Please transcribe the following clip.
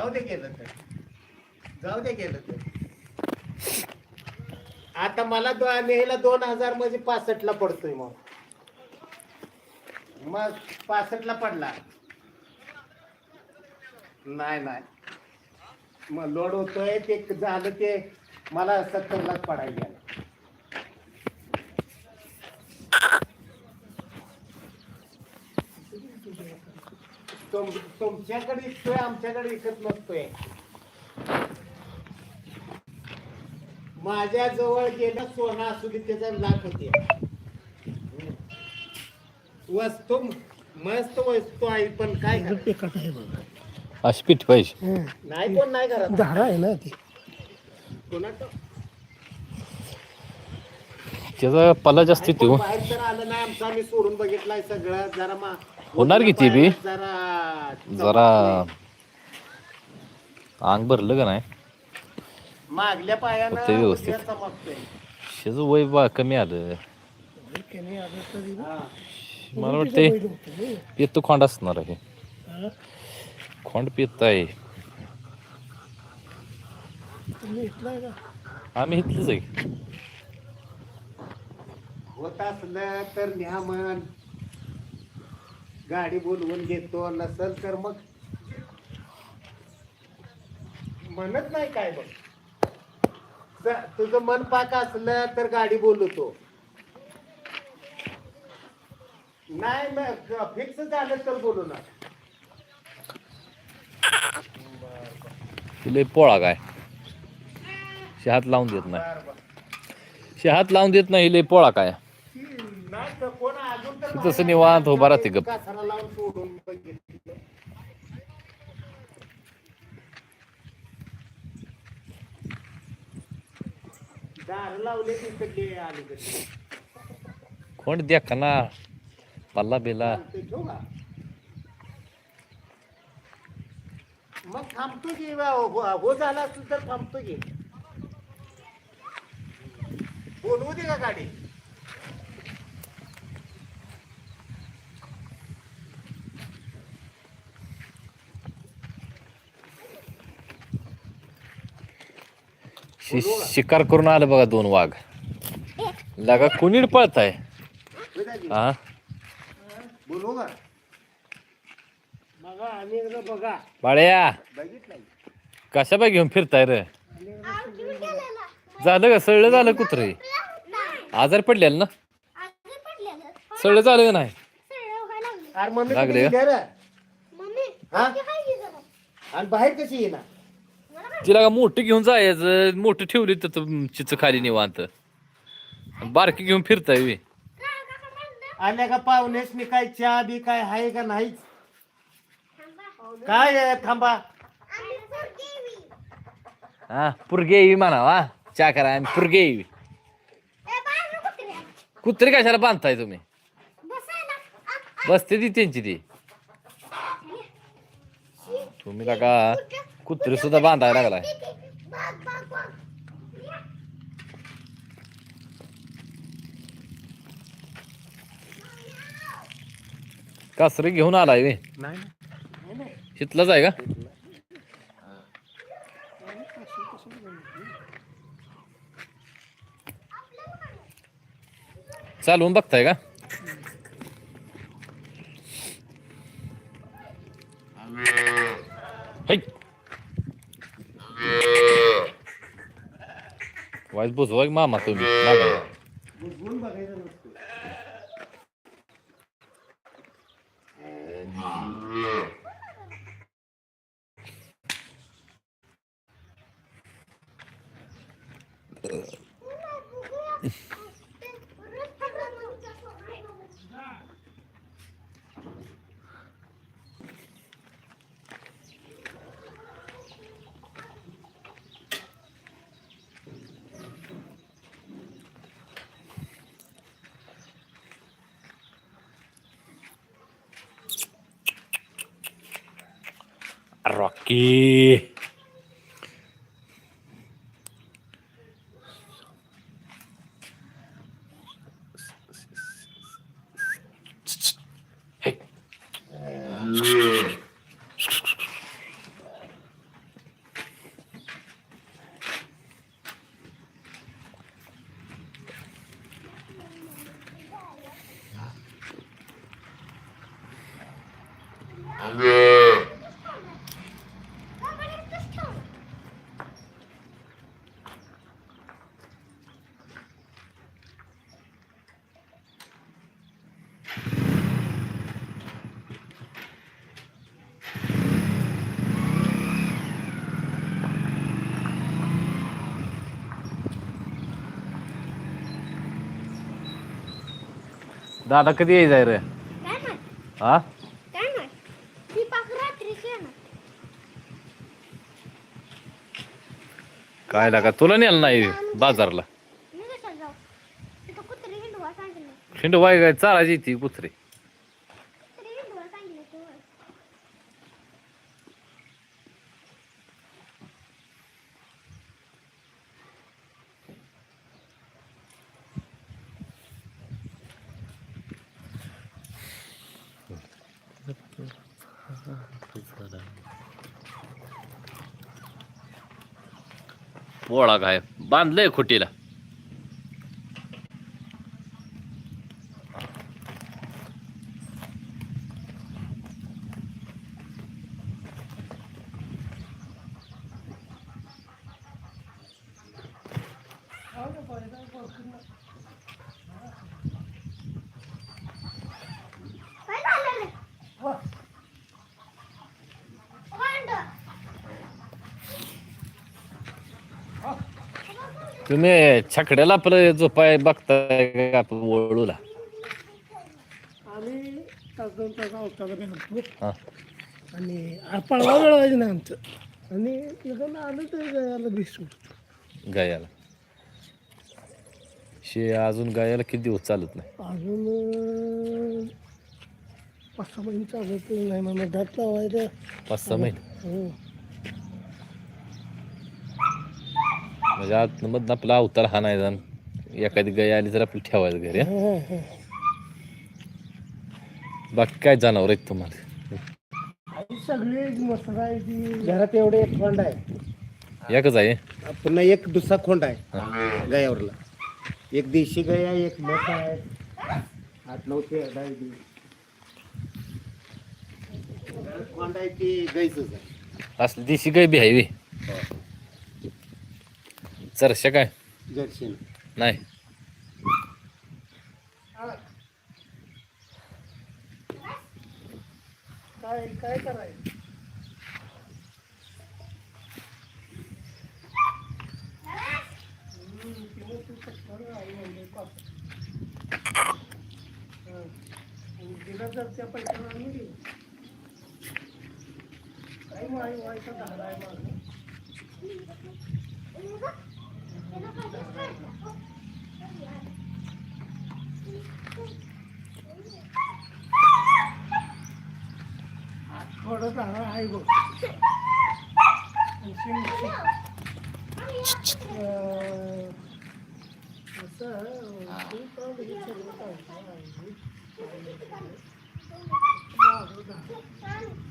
जाऊ दे गेलं तर. जाऊ दे गेलं तर. आता मला दो न्यायला दोन हजार म्हणजे पासष्ट ला पडतोय मग. मग पासष्ट ला पडला. नाही नाही. मग लोड होतोय ते झालं ते मला सत्तर लाख पडायला तुम- तुमच्याकडे विकतोय आमच्याकडे विकत नसतोय माझ्या जवळ गेलं सोनं असू दे त्याचा लाख होते. वस्तू मस्त वस्तू आहे पण काय? पेकाट आहे बघ. अशी पीठ पाहिजे. हं. नाही कोण नाही करत? झाडा आहे ना ती. कोणाचं? त्याचा पल्ला जास्त नाही, येतो बाहेर तर आलं नाही आमचं आम्ही सोडून बघितलाय सगळं. जरा मा होणार की ते बी? जरा जरा अंग भरलं का नाही मागल्या व्यवस्थित. त्याचं वय बा कमी आलं हा. मला वाटते. पित्त खोंड असणार आहे हा? खोंड पित्त आहे आम्ही इथलंच आहे होत असलं तर न्या म्हण गाडी बोलवून घेतो नसल तर मग. म्हणत नाही काय बघ. तुझं मन पाक असलं तर गाडी बोलवतो. नाही मग फिक्स झालं तर बोलू ना तिला पोळा काय? शहात लावून देत नाही. शहात लावून देत नाही लय पोळा काय? नाही तर कोण अजून तर तसं निवांत उभा राहते गप. कासारा लावून सोडून बघितलं. दार लावले तिकडले अलीकडे खोंड द्या का ना पल्ला बिला ते ठेवू का? मग थांबतो की हो, हो हो झाला असेल तर थांबतो की बोलवू दे का गाडी शि- शिकार करून आलं बघा दोन वाघ. लगा कुणीड पळताय? होय दाजी? हा? बाळ्या कशा बाय घेऊन फिरताय रे? झालं का? सळलं झालं कुत्र? आजार पडलेलं ना? सळलं झालं का नाही? लागले? हा? आणि बाहेर कशी येणार? तिला का मोठी घेऊन जायचं मोठी ठेवली तर तू चिच खाली निवांत. बारकी घेऊन फिरताय बे. आल्या का पाहुण्यास काय चहा बी काय आहे का नाहीच? काय आहे? थांबा. हा पुरगे येवी म्हणा वा चा करा आम्ही पुरगे येवी कुत्री कशाला बांधताय तुम्ही? बसते ती त्यांची ती. तुम्ही काका कुत्री सुद्धा बांधायला लागलाय. कासरी घेऊन आलाय वे. नाही तिथलाच आहे का? चालवून बघताय का. Weißt du, sag mal, mach du mich. Mach Aquí. Yeah. दादा कधी यायचं रे? काय हा? काय नाही ती पाक रात्रीच येणार काय लागा तुला नेलं नाही बाजारला? मी कशाला जाऊ. तिथं कुत्री हिंडवा सांगितलं खिंड वाय काय चालायची ती कुत्री हिंडवा सांगितलं तू पोळा काय? बांधलंय खुटीला काय झालं रे भांड. तुम्ही छकड्याला आपलं झोपाय बघताय का आपण वळूला? आम्ही तास दोन हा. आणि पळवा वेळवायचं नाही आमचं. आणि इकडून आलं तर गळ्याला भिसून गायाला. शे अजून गायाला किती दिवस चालत नाही? अजून अं, पाच सहा महिने चालत नाही मला दात लावायचं. पाच सहा महिने? हो. म्हणजे आज मधनं आपला अवतार हा नाही जाण. एखादी गाय आली तर आपलं ठेवायचं घरी हं? बाकी काय जनावर आहेत तुम्हाला? आणि सगळे मसरा आहे ती. घरात एवढे एक खोंड आहे. एकच आहे? पुन्हा एक दुसरा खोंड आहे. गयावरला. एक देशी गया एक मस आहे. आठ नऊ ते दिवस. खोंड आहे ती आहे. असली देशी गाय बी आहे बी चरशा काय? जर्सी. नाही. काय काय करायचं? त्या पैशाला देऊ. काही व्हायचा आहे माझा थोडं धाडा आहे बघ आणि शिंग- शिंग- अं, असं अं, ते पण हे सगळं काढलं आहे. माझं धाडा. सगळं